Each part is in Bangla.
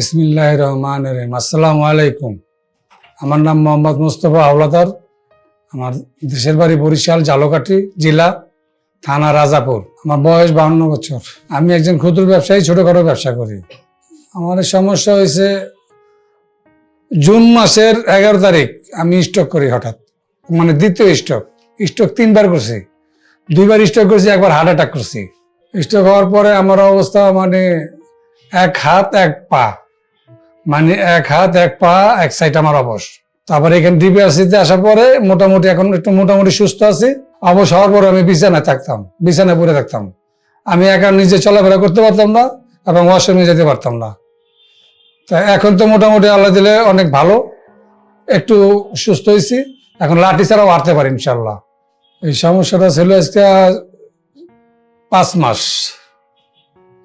বিসমিল্লাহ রহমান রহিম আসসালামু আলাইকুম। আমার নাম মোহাম্মদ মুস্তফা হাওলাদার। আমার দেশের বাড়ি বরিশাল, জালকাঠি জেলা, থানা রাজাপুর। আমার বয়স বাহান্ন বছর। আমি একজন ক্ষুদ্র ব্যবসায়ী, ছোটখাটো ব্যবসা করি। আমার সমস্যা হয়েছে, জুন মাসের এগারো তারিখ আমি স্টক করি হঠাৎ। মানে দ্বিতীয় স্টক স্টক তিনবার করছি। দুইবার স্টক করছি, একবার হার্ট অ্যাটাক করছি। স্টক হওয়ার পরে আমার অবস্থা মানে এক হাত, এক পা। মানে এক হাত, এক পা, এক সাইড আমার অবশ। তারপরে এখানে ডিপিআরসিতে আসার পরে মোটামুটি এখন একটু মোটামুটি সুস্থ আছি। অবশ হওয়ার পরে আমি বিছানায় থাকতাম, বিছানায় পড়ে থাকতাম। আমি একা নিজে চলাফেরা করতে পারতাম না এবং ওয়াশরুমে যেতে পারতাম না। তা এখন তো মোটামুটি আল্লাহ দিলে অনেক ভালো, একটু সুস্থ হয়েছি। এখন লাঠি ছাড়াও হাঁটতে পারি ইনশাল্লাহ এই সমস্যাটা ছিল আজকে পাঁচ মাস।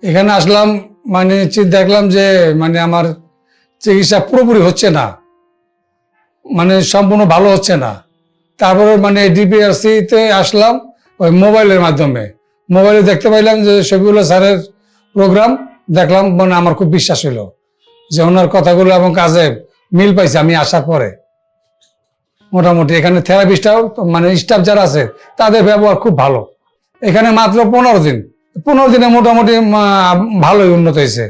এখানে আসলাম মানে দেখলাম যে মানে আমার চিকিৎসা পুরোপুরি হচ্ছে না। মানে সম্পূর্ণ ভালো হচ্ছে না। তারপরে মানে ডিপিআরসি তে আসলাম ওই মোবাইলের মাধ্যমে। মোবাইলে দেখতে পাইলাম যে শফিউল্লাহ স্যারের প্রোগ্রাম, দেখলাম মানে আমার খুব বিশ্বাস হইল যে ওনার কথাগুলো এবং কাজে মিল পাইছে আমি আসার পরে। মোটামুটি এখানে থেরাপিস্টটাও মানে স্টাফ যারা আছে, তাদের ব্যবহার খুব ভালো। এখানে মাত্র পনেরো দিন। পনেরো দিনে মোটামুটি ভালোই উন্নত হয়েছে।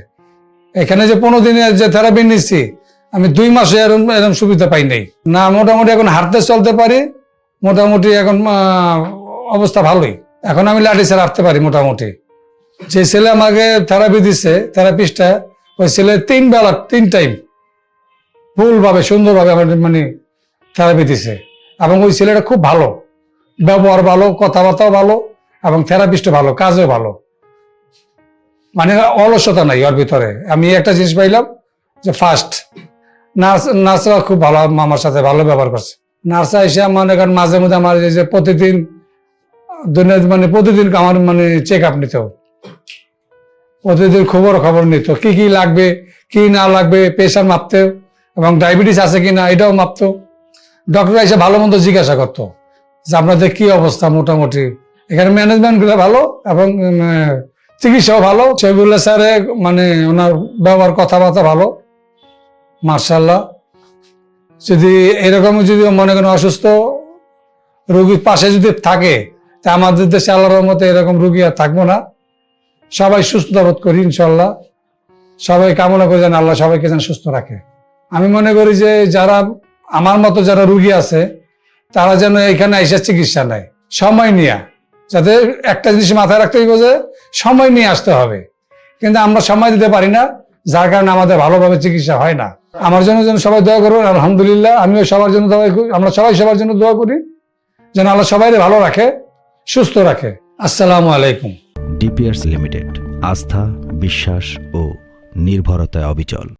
এখানে যে পনেরো দিনে যে থেরাপি নিচ্ছি আমি দুই মাসে এরকম এরকম সুবিধা পাই নাই। না, মোটামুটি এখন হাঁটতে চলতে পারি, মোটামুটি এখন অবস্থা ভালোই। এখন আমি লাঠি ছাড়া হাঁটতে পারি মোটামুটি। যে ছেলে আমাকে থেরাপি দিচ্ছে থেরাপিস্টটা ওই ছেলে তিন বেলা, তিন টাইম ফুলভাবে সুন্দরভাবে আমার মানে থেরাপি দিছে। এবং ওই ছেলেটা খুব ভালো। ব্যবহার ভালো, কথাবার্তাও ভালো, এবং থেরাপিস্টও ভালো, কাজও ভালো। মানে অলসতা নাই ওর ভিতরে। আমি একটা জিনিস পাইলাম যে ফার্স্ট নার্স, নার্সরা খুব ভালো আমার সাথে ভালো ব্যবহার করছে। নার্সরা এসে মনে করেন মাঝে মধ্যে আমার এই যে প্রতিদিন দিনের মানে প্রতিদিন আমার মানে চেক আপ নিত প্রতিদিন খবর খবর নিত, কি কি লাগবে, কি না লাগবে প্রেশার মাপতে এবং ডায়াবেটিস আছে কি না, এটাও মাপতো। ডক্টর এসে ভালো মন্দ জিজ্ঞাসা করতো যে আপনাদের কি অবস্থা মোটামুটি? এখানে ম্যানেজমেন্টগুলো ভালো এবং চিকিৎসাও ভালো সেগুলো স্যারে মানে ওনার ব্যবহার কথাবার্তা ভালো মার্শাল্লাহ যদি এরকম যদি মনে করেন অসুস্থ রুগীর পাশে যদি থাকে, তা আমাদের দেশে আল্লাহর মতো এরকম রুগী আর থাকব না। সবাই সুস্থতা বোধ করি ইনশাল্লাহ সবাই কামনা করে যেন আল্লাহ সবাইকে যেন সুস্থ রাখে। আমি মনে করি যে যারা, আমার মতো যারা রুগী আছে, তারা যেন এখানে এসে চিকিৎসা নেয়। সময় নিয়ে। যাতে একটা জিনিস মাথায় রাখতে হইব যে সময় নিয়ে আসতে হবে। কিন্তু আমরা সময় দিতে পারি না, যার কারণে আমাদের ভালোভাবে চিকিৎসা হয় না। আমার জন্য যেন সবাই দোয়া করুন, আলহামদুলিল্লাহ, আমিও সবার জন্য দোয়া করি, আমরা সবাই সবার জন্য দোয়া করি, যেন আল্লাহ সবাই ভালো রাখে, সুস্থ রাখে। আসসালামু আলাইকুম। ডিপিআরস লিমিটেড, আস্থা, বিশ্বাস ও নির্ভরতায় অবিচল।